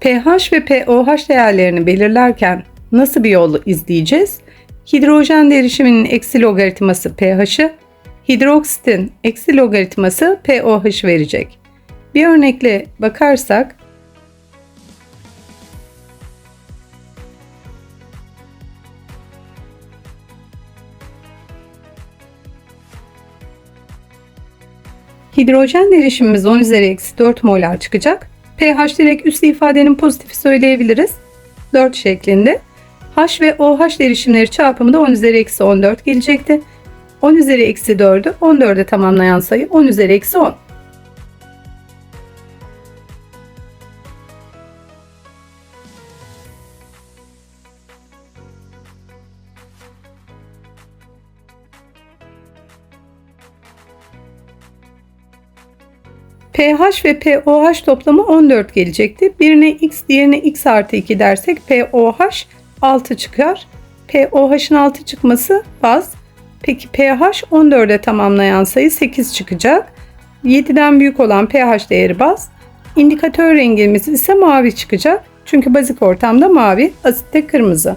pH ve pOH değerlerini belirlerken nasıl bir yolu izleyeceğiz? Hidrojen derişiminin eksi logaritması pH'ı, hidroksitin eksi logaritması pOH verecek. Bir örnekle bakarsak Hidrojen derişimimiz 10 üzeri eksi 4 molar çıkacak. pH direkt üst ifadenin pozitifi söyleyebiliriz. 4 şeklinde. H ve OH derişimleri çarpımı da 10 üzeri eksi 14 gelecekti. 10 üzeri eksi 4'ü 14'e tamamlayan sayı 10 üzeri eksi 10. pH ve pOH toplamı 14 gelecekti. Birine x diğerine x artı 2 dersek pOH 6 çıkar. pOH'ın 6 çıkması baz. Peki pH 14'e tamamlayan sayı 8 çıkacak. 7'den büyük olan pH değeri baz. İndikatör rengimiz ise mavi çıkacak. Çünkü bazik ortamda mavi, asitte kırmızı.